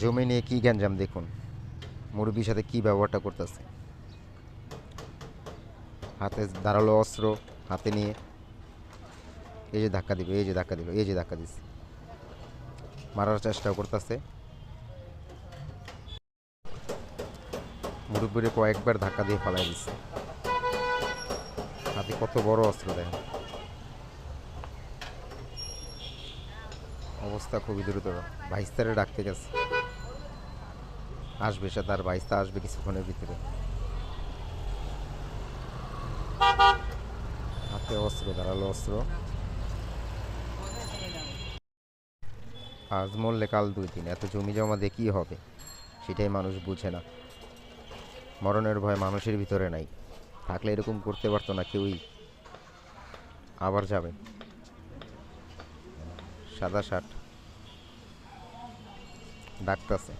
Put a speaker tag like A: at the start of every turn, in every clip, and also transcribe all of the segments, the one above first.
A: জমি নিয়ে কী গ্যাঞ্জাম দেখুন? মুরব্বীর সাথে কী ব্যবহারটা করতেছে? হাতে দাঁড়াল অস্ত্র হাতে নিয়ে এই যে ধাক্কা দিবে, এই যে ধাক্কা দিল এই যে ধাক্কা দিচ্ছে মারার চেষ্টাও করতেছে। মুরব্বীরে কয়েকবার ধাক্কা দিয়ে ফালাই দিচ্ছে হাতে কত বড় অস্ত্র দেখেন। অবস্থা খুবই দ্রুতর ভাইস্তারে ডাকতে গেছে। আসবে, সে তার ভাইস্তা আসবে কিছুক্ষণের ভিতরে। হাতে অস্ত্র, দাঁড়াল অস্ত্র। আজ মরলে কাল দুই দিন, এত জমি জমা কী হবে? সেটাই মানুষ বুঝে না। মরণের ভয় মানুষের ভিতরে নাই। থাকলে এরকম করতে পারতো না কেউই। আবার যাবে। সাদা শার্ট ডাকতেছে।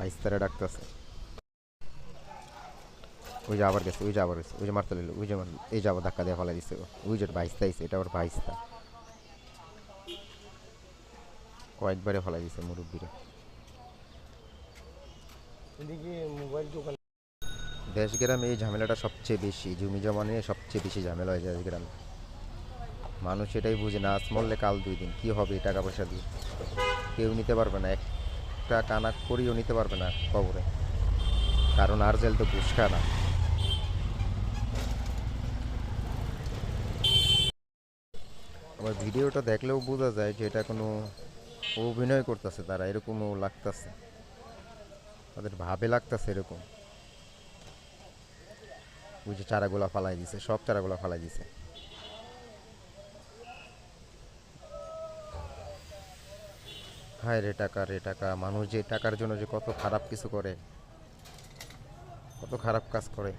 A: ভাইস্তারে ডাকতেছে। ওই যে আবার গেছে ওই যে আবার গেছে ওই যে মারতে লিল ওই যে এই যে আবার ধাক্কা দিয়ে ফেলা দিছে ওই যে ভাইস্তা আইছে এটা আবার ভাইস্তা কয়েকবারে ফেলা দিছে মুরব্বীরে। দেশ গ্রামে এই ঝামেলাটা সবচেয়ে বেশি জমি জমা নিয়ে সবচেয়ে বেশি ঝামেলা হয় দেশ গ্রামে মানুষ এটাই বুঝে না আজ মরলে কাল দুই দিন কি হবে টাকা পয়সা দিয়ে? কেউ নিতে পারবে না একটা কানা করিও নিতে পারবে না কবরে। কারণ আর জেল তো ঘুষ না আবার ভিডিওটা দেখলেও বোঝা যায় যে এটা কোনো অভিনয় করতেছে তারা, এরকমও লাগতেছে। তাদের ভাবে লাগতেছে এরকম। ওই যে চারাগুলা ফালাই দিছে, সব চারাগুলা ফালাই দিছে। হায় রে টাকা রে টাকা। মানুষ যে টাকার জন্য যে কত খারাপ কিছু করে, কত খারাপ কাজ করে।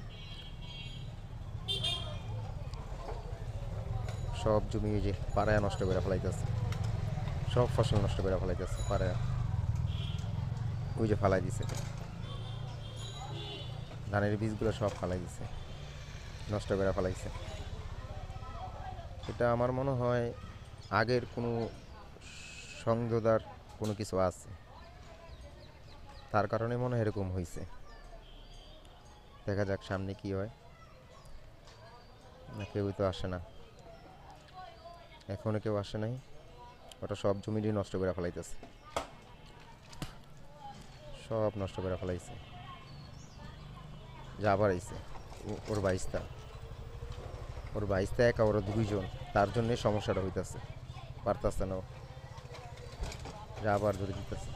A: সব জমি যে পাড়ায় নষ্ট করে ফেলাইতেছে। সব ফসল নষ্ট করে ফেলাইতেছে পাড়ায়। ওই যে ফালাই দিছে। ধানের বীজগুলো সব ফালাই দিছে। নষ্ট করে ফেলাইছে। এটা আমার মনে হয় আগের কোনো সংযোদার কোনো কিছু আছে। তার কারণে মনে হয় এরকম হয়েছে দেখা যাক সামনে কি হয়। না, কেউই তো আসে না। এখনও কেউ আসে নাই। ওটা সব জমিটি নষ্ট করে ফেলাইতেছে। সব নষ্ট করে ফেলাইছে। যা আইছে ওর বাইশটা। ওর বাইশটা একা, ওরা দুইজন। তার জন্যে সমস্যাটা হইতাছে। পারতাছে না যা আবার ধরে দিতেছে